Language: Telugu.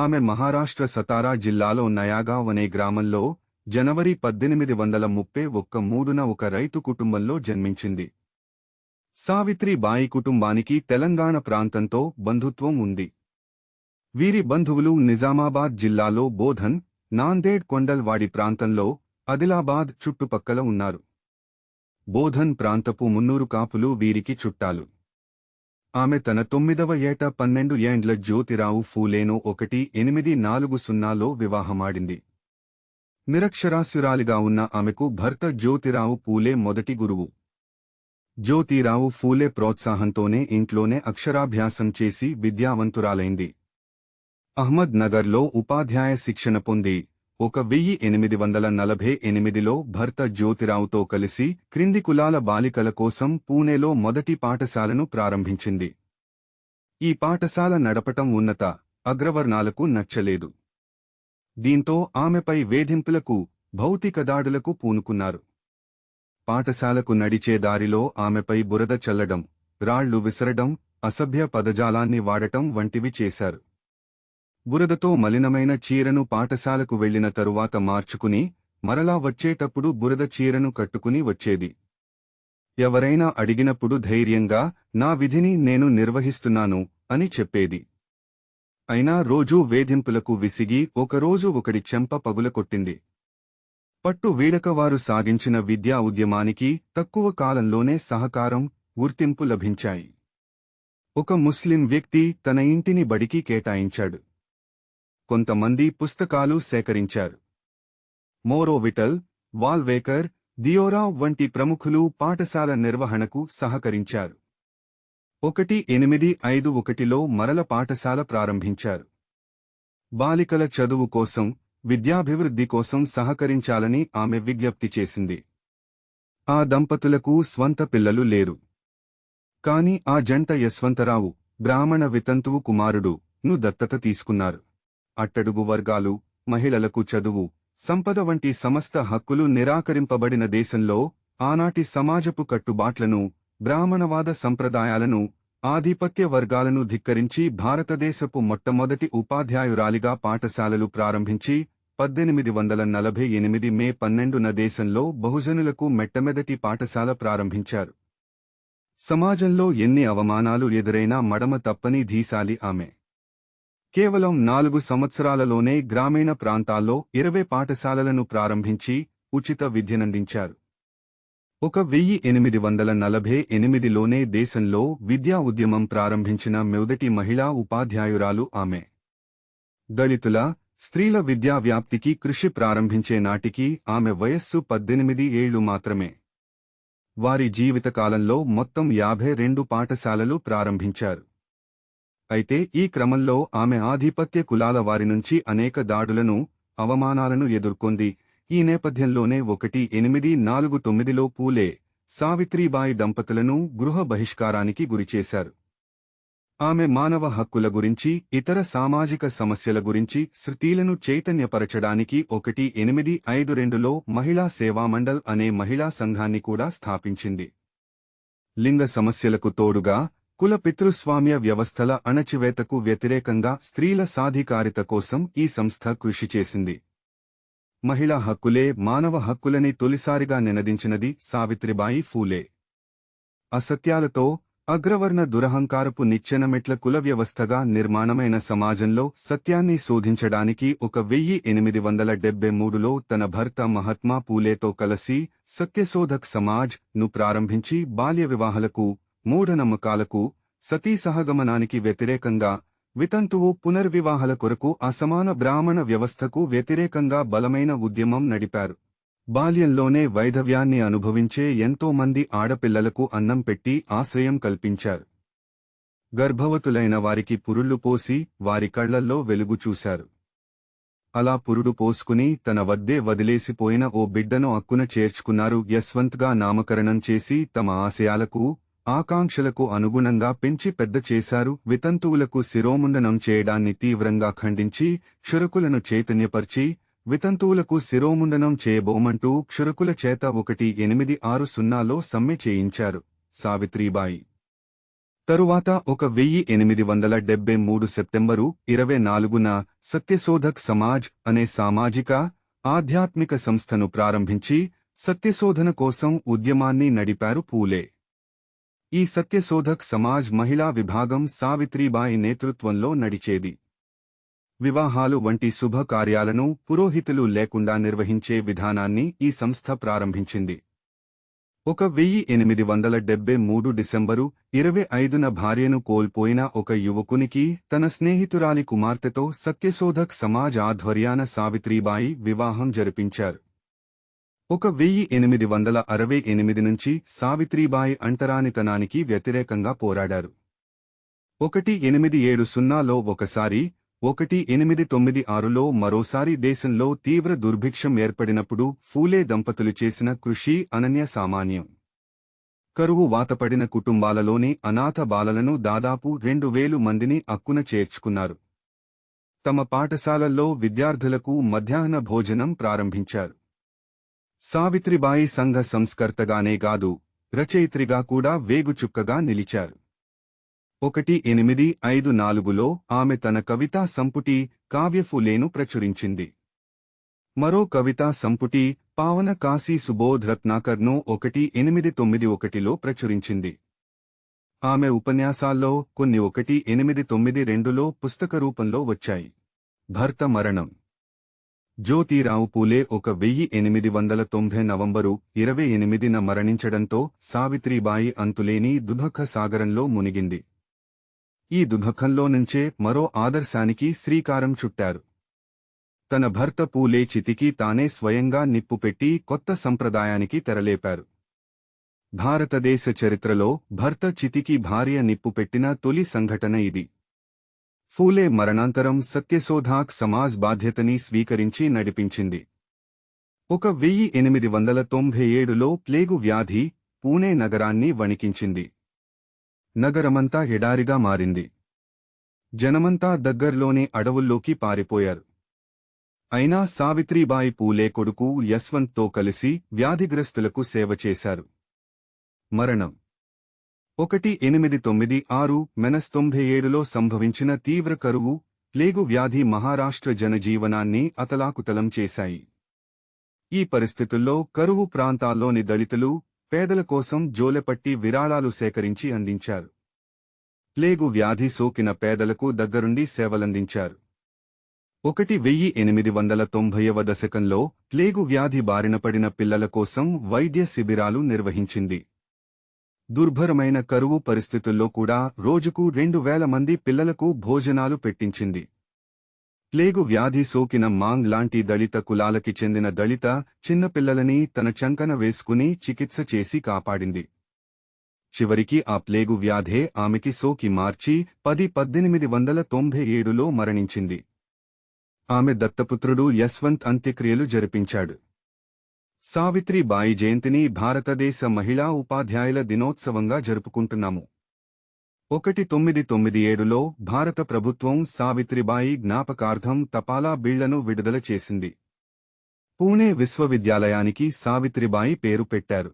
ఆమె మహారాష్ట్ర సతారా జిల్లాలో నయాగావ్ అనే గ్రామంలో జనవరి పద్దెనిమిది వందల ముప్పై ఒక్క మూడున ఒక రైతు కుటుంబంలో జన్మించింది. సావిత్రిబాయి కుటుంబానికి తెలంగాణ ప్రాంతంతో బంధుత్వం ఉంది. వీరి బంధువులు నిజామాబాద్ జిల్లాలో బోధన్ నాందేడ్ కొండల్వాడి ప్రాంతంలో ఆదిలాబాద్ చుట్టుపక్కల ఉన్నారు. బోధన్ ప్రాంతపు మున్నూరు కాపులు వీరికి చుట్టాలు. ఆమె తన తొమ్మిదవ ఏట పన్నెండు ఏండ్ల జ్యోతిరావు ఫూలేను ఒకటి ఎనిమిది నాలుగు సున్నాలో వివాహమాడింది. నిరక్షరాస్యురాలిగా ఉన్న ఆమెకు భర్త జ్యోతిరావు పూలే మొదటి గురువు. జ్యోతిరావు ఫూలే ప్రోత్సాహంతోనే ఇంట్లోనే అక్షరాభ్యాసం చేసి విద్యావంతురాలైంది. అహ్మద్ నగర్లో ఉపాధ్యాయ శిక్షణ పొంది ఒక వెయ్యి ఎనిమిది వందల నలభై ఎనిమిదిలో భర్త జ్యోతిరావుతో కలిసి క్రింది కులాల బాలికల కోసం పూణేలో మొదటి పాఠశాలను ప్రారంభించింది. ఈ పాఠశాల నడపటం ఉన్నత అగ్రవర్ణాలకు నచ్చలేదు. దీంతో ఆమెపై వేధింపులకు భౌతిక దాడులకు పూనుకున్నారు. పాఠశాలకు నడిచే దారిలో ఆమెపై బురద చల్లడం రాళ్ళు విసరడం అసభ్య పదజాలాన్ని వాడటం వంటివి చేశారు. బురదతో మలినమైన చీరను పాఠశాలకు వెళ్ళిన తరువాత మార్చుకుని మరలా వచ్చేటప్పుడు బురద చీరను కట్టుకుని వచ్చేది. ఎవరైనా అడిగినప్పుడు ధైర్యంగా నా విధిని నేను నిర్వహిస్తున్నాను అని చెప్పేది. అయినా రోజూ వేధింపులకు విసిగి ఒకరోజు ఒకడి చెంప పగులకొట్టింది పట్టు వీడకవారు సాగించిన విద్యా ఉద్యమానికి తక్కువ కాలంలోనే సహకారం గుర్తింపు లభించాయి. ఒక ముస్లిం వ్యక్తి తన ఇంటిని బడికి కేటాయించాడు. కొంతమంది పుస్తకాలు సేకరించారు. మోరోవిటల్ వాల్వేకర్ దియోరా వంటి ప్రముఖులు పాఠశాల నిర్వహణకు సహకరించారు. ఒకటి ఎనిమిది ఐదు ఒకటిలో మరల పాఠశాల ప్రారంభించారు. బాలికల చదువు కోసం విద్యాభివృద్ధి కోసం సహకరించాలని ఆమె విజ్ఞప్తి చేసింది. ఆ దంపతులకు స్వంత పిల్లలు లేరు. కాని ఆ జంట యశ్వంతరావు బ్రాహ్మణ వితంతువు కుమారుడు ను దత్తత తీసుకున్నారు. అట్టడుగు వర్గాలు మహిళలకు చదువు సంపద వంటి సమస్త హక్కులు నిరాకరింపబడిన దేశంలో ఆనాటి సమాజపు కట్టుబాట్లను బ్రాహ్మణవాద సంప్రదాయాలను ఆధిపత్య వర్గాలను ధిక్కరించి భారతదేశపు మొట్టమొదటి ఉపాధ్యాయురాలిగా పాఠశాలలు ప్రారంభించి పద్దెనిమిది వందల నలభై ఎనిమిది మే పన్నెండున దేశంలో బహుజనులకు మెట్టమెదటి పాఠశాల ప్రారంభించారు. సమాజంలో ఎన్ని అవమానాలు ఎదురైనా మడమ తప్పని ధీశాలి ఆమె. కేవలం నాలుగు సంవత్సరాలలోనే గ్రామీణ ప్రాంతాల్లో ఇరవై పాఠశాలలను ప్రారంభించి ఉచిత విద్యనందించారు. ఒక వెయ్యి ఎనిమిది వందల నలభై ఎనిమిదిలోనే దేశంలో విద్యా ఉద్యమం ప్రారంభించిన మొదటి మహిళా ఉపాధ్యాయురాలు ఆమె. దళితుల స్త్రీల విద్యా వ్యాప్తికి కృషి ప్రారంభించే నాటికి ఆమె వయస్సు పద్దెనిమిది ఏళ్ళు మాత్రమే. వారి జీవితకాలంలో మొత్తం యాభై రెండు పాఠశాలలు ప్రారంభించారు. అయితే ఈ క్రమంలో ఆమె ఆధిపత్య కులాల వారి నుంచి అనేక దాడులను అవమానాలను ఎదుర్కొంది. ఈ నేపథ్యంలోనే ఒకటి ఎనిమిది నాలుగు తొమ్మిదిలో పూలే సావిత్రీబాయి దంపతులను గృహ బహిష్కారానికి గురిచేశారు ఆమె మానవ హక్కుల గురించి ఇతర సామాజిక సమస్యల గురించి శృతీలను చైతన్యపరచడానికి ఒకటి ఎనిమిది ఐదు రెండులో మహిళా సేవామండల్ అనే మహిళా సంఘాన్ని కూడా స్థాపించింది. లింగ సమస్యలకు తోడుగా కుల పితృస్వామ్య వ్యవస్థల అణచివేతకు వ్యతిరేకంగా స్త్రీల సాధికారిత కోసం ఈ సంస్థ కృషి చేసింది. మహిళా హక్కులే మానవ హక్కులని తొలిసారిగా నినదించినది సావిత్రిబాయి ఫూలే. అసత్యాలతో అగ్రవర్ణ దురహంకారపు నిచ్చెనమెట్ల కుల వ్యవస్థగా నిర్మాణమైన సమాజంలో సత్యాన్ని శోధించడానికి ఒక వెయ్యి ఎనిమిది వందల డెబ్బై మూడులో తన భర్త మహాత్మా పూలేతో కలిసి సత్యశోధక్ సమాజ్ను ప్రారంభించి బాల్య వివాహాలకు మూఢనమ్మకాలకు సతీ సహగమనానికి వ్యతిరేకంగా వితంతువు పునర్వివాహాల కొరకు అసమాన బ్రాహ్మణ వ్యవస్థకు వ్యతిరేకంగా బలమైన ఉద్యమం నడిపారు. బాల్యంలోనే వైధవ్యాన్ని అనుభవించే ఎంతో మంది ఆడపిల్లలకు అన్నం పెట్టి ఆశ్రయం కల్పించారు. గర్భవతులైన వారికి పురుళ్ళు పోసి వారి కళ్ళల్లో వెలుగు చూశారు. అలా పురుడు పోసుకుని తన వద్దే వదిలేసిపోయిన ఓ బిడ్డను అక్కున చేర్చుకున్నారు యశ్వంత్గా నామకరణం చేసి తమ ఆశయాలకు ఆకాంక్షలకు అనుగుణంగా పెంచి పెద్ద చేశారు. వితంతువులకు శిరోముండనం చేయడాన్ని తీవ్రంగా ఖండించి క్షురకులను చైతన్యపర్చి వితంతువులకు శిరోముండనం చేయబోమంటూ క్షురకుల చేత ఒకటి ఎనిమిది ఆరు సున్నాలో సమ్మె చేయించారు. సావిత్రీబాయి తరువాత ఒక వెయ్యి ఎనిమిది వందల డెబ్బై మూడు సెప్టెంబరు ఇరవై నాలుగున సత్యశోధక్ సమాజ్ అనే సామాజిక ఆధ్యాత్మిక సంస్థను ప్రారంభించి సత్యశోధన కోసం ఉద్యమాన్ని నడిపారు పూలే. ఈ సత్యశోధక్ సమాజ్ మహిళా విభాగం సావిత్రీబాయి నేతృత్వంలో నడిచేది. వివాహాలు వంటి శుభకార్యాలను పురోహితులు లేకుండా నిర్వహించే విధానాన్ని ఈ సంస్థ ప్రారంభించింది. ఒక వెయ్యి ఎనిమిది వందల డెబ్బై మూడు డిసెంబరు ఇరవై ఐదున భార్యను కోల్పోయిన ఒక యువకునికి తన స్నేహితురాలి కుమార్తెతో సత్యశోధక్ సమాజ్ ఆధ్వర్యాన సావిత్రీబాయి వివాహం జరిపించారు. ఒక వెయ్యి ఎనిమిది వందల అరవై ఎనిమిది నుంచి సావిత్రీబాయి అంటరానితనానికి వ్యతిరేకంగా పోరాడారు. ఒకటి ఎనిమిది ఏడు సున్నాలో ఒకసారి ఒకటి ఎనిమిది తొమ్మిది ఆరులో మరోసారి దేశంలో తీవ్ర దుర్భిక్షం ఏర్పడినప్పుడు ఫూలే దంపతులు చేసిన కృషి అనన్య సామాన్యం. కరువు వాతపడిన కుటుంబాలలోని అనాథ బాలలను దాదాపు రెండు వేలు మందిని అక్కున చేర్చుకున్నారు. తమ పాఠశాలల్లో విద్యార్థులకు మధ్యాహ్న భోజనం ప్రారంభించారు. సావిత్రిబాయి సంఘ సంస్కర్తగానే కాదు రచయిత్రిగా కూడా వేగుచుక్కగా నిలిచారు. ఒకటి ఎనిమిది ఐదు నాలుగులో ఆమె తన కవితా సంపుటి కావ్యఫులేను ప్రచురించింది. మరో కవితా సంపుటి పావన కాశీ సుబోధ్ రత్నాకర్ను ఒకటి ఎనిమిది తొమ్మిది ఒకటిలో ప్రచురించింది. ఆమె ఉపన్యాసాల్లో కొన్ని ఒకటి ఎనిమిది తొమ్మిది రెండులో పుస్తక రూపంలో వచ్చాయి. భర్త మరణం. జ్యోతిరావు పూలే ఒక వెయ్యి ఎనిమిది వందల తొంభై నవంబరు ఇరవై ఎనిమిదిన మరణించడంతో సావిత్రిబాయి అంతులేని దుభఖ సాగరంలో మునిగింది. ఈ దుభఖంలో నుంచే మరో ఆదర్శానికి శ్రీకారం చుట్టారు. తన భర్త పూలే చితికి తానే స్వయంగా నిప్పుపెట్టి కొత్త సంప్రదాయానికి తెరలేపారు. భారతదేశ చరిత్రలో భర్త చితికి భార్య నిప్పుపెట్టిన తొలి సంఘటన ఇది. ఫూలే మరణాంతరం సత్యశోధాక్ సమాజ్ బాధ్యతని స్వీకరించి నడిపించింది. ఒక వెయ్యి ఎనిమిది వందల తొంభై ఏడులో ప్లేగు వ్యాధి పూణే నగరాన్ని వణికించింది. నగరమంతా ఎడారిగా మారింది. జనమంతా దగ్గర్లోని అడవుల్లోకి పారిపోయారు. అయినా సావిత్రీబాయి పూలే కొడుకు యశ్వంత్తో కలిసి వ్యాధిగ్రస్తులకు సేవ చేశారు. మరణం ఒకటి ఎనిమిది తొమ్మిది ఆరు మెనస్ తొంభై ఏడులో సంభవించిన తీవ్ర కరువు ప్లేగు వ్యాధి మహారాష్ట్ర జనజీవనాన్ని అతలాకుతలం చేశాయి. ఈ పరిస్థితుల్లో కరువు ప్రాంతాల్లోని దళితులు పేదల కోసం జోలెపట్టి విరాళాలు సేకరించి అందించారు. ప్లేగు వ్యాధి సోకిన పేదలకు దగ్గరుండి సేవలందించారు. ఒకటి వెయ్యి ఎనిమిది వందల తొంభైవ దశకంలో ప్లేగు వ్యాధి బారినపడిన పిల్లల కోసం వైద్య శిబిరాలు నిర్వహించింది. దుర్భరమైన కరువు పరిస్థితుల్లో కూడా రోజుకు రెండు వేల మంది పిల్లలకు భోజనాలు పెట్టించింది. ప్లేగు వ్యాధి సోకిన మాంగ్ లాంటి దళిత కులాలకి చెందిన దళిత చిన్నపిల్లలని తన చంకన వేసుకుని చికిత్స చేసి కాపాడింది. చివరికి ఆ ప్లేగు వ్యాధే ఆమెకి సోకి మార్చి పది పద్దెనిమిది వందల తొంభై ఏడులో మరణించింది. ఆమె దత్తపుత్రుడు యశ్వంత్ అంత్యక్రియలు జరిపించాడు. సావిత్రిబాయి జయంతిని భారతదేశ మహిళా ఉపాధ్యాయుల దినోత్సవంగా జరుపుకుంటున్నాము. ఒకటి తొమ్మిది తొమ్మిది ఏడులో భారత ప్రభుత్వం సావిత్రిబాయి జ్ఞాపకార్థం తపాలా బిళ్ళను విడుదల చేసింది. పూణే విశ్వవిద్యాలయానికి సావిత్రిబాయి పేరు పెట్టారు.